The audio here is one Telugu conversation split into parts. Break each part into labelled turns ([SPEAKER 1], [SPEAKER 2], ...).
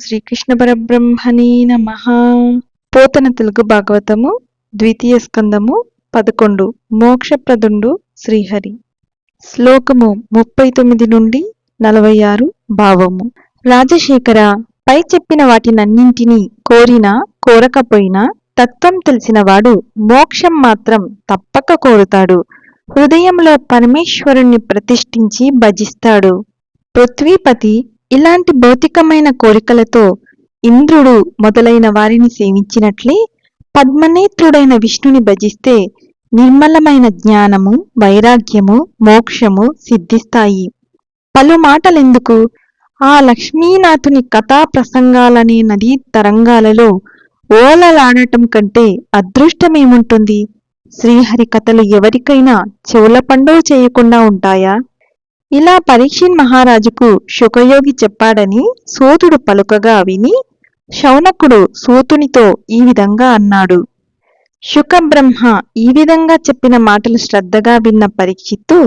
[SPEAKER 1] శ్రీకృష్ణ పరబ్రహ్మణే నమ. పోతన తెలుగు భాగవతము ద్వితీయ స్కందము పదకొండు. మోక్షప్రదుండు శ్రీహరి. శ్లోకము ముప్పై తొమ్మిది నుండి నలభై ఆరు భావము. రాజశేఖర పై చెప్పిన వాటినన్నింటినీ కోరినా కోరకపోయినా తత్వం తెలిసినవాడు మోక్షం మాత్రం తప్పక కోరుతాడు. హృదయంలో పరమేశ్వరుణ్ణి ప్రతిష్ఠించి భజిస్తాడు. పృథ్వీపతి ఇలాంటి భౌతికమైన కోరికలతో ఇంద్రుడు మొదలైన వారిని సేవించినట్లే పద్మనేత్రుడైన విష్ణుని భజిస్తే నిర్మలమైన జ్ఞానము వైరాగ్యము మోక్షము సిద్ధిస్తాయి. పలు మాటలెందుకు? ఆ లక్ష్మీనాథుని కథా ప్రసంగాలనే నదీ తరంగాలలో ఓలలాడటం కంటే అదృష్టమేముంటుంది? శ్రీహరి కథలు ఎవరికైనా చెవుల పండుగ చేయకుండా ఉంటాయా? ఇలా పరీక్షిన్ మహారాజుకు శుకయోగి చెప్పాడని సోతుడు పలుకగా విని శౌనకుడు సూతునితో ఈ విధంగా అన్నాడు. శుకబ్రహ్మ ఈ విధంగా చెప్పిన మాటలు శ్రద్ధగా విన్న పరీక్షిత్తు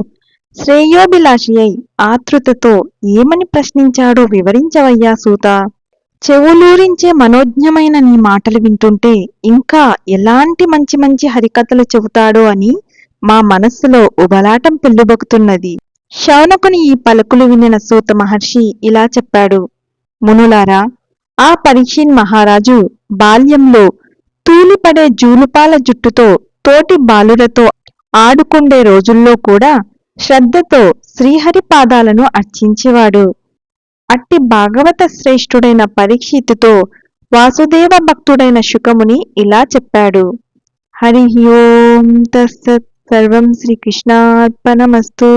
[SPEAKER 1] శ్రేయోభిలాషి అయి ఆతృతతో ఏమని ప్రశ్నించాడో వివరించవయ్యా సూత. చెవులూరించే మనోజ్ఞమైన నీ మాటలు వింటుంటే ఇంకా ఎలాంటి మంచి మంచి హరికథలు చెబుతాడో అని మా మనస్సులో ఉబలాటం పెళ్ళుబొక్కుతున్నది. శౌనకుని ఈ పలుకులు వినిన సూత మహర్షి ఇలా చెప్పాడు. మునులారా ఆ పరీక్షిన్ మహారాజు బాల్యంలో తూలిపడే జూలుపాల జుట్టుతో తోటి బాలులతో ఆడుకుండే రోజుల్లో కూడా శ్రద్ధతో శ్రీహరి పాదాలను అర్చించేవాడు. అట్టి భాగవత శ్రేష్ఠుడైన పరీక్షితుతో వాసుదేవ భక్తుడైన శుకముని ఇలా చెప్పాడు. హరి ఓం తస్సత్ సర్వం శ్రీకృష్ణార్పణమస్తు.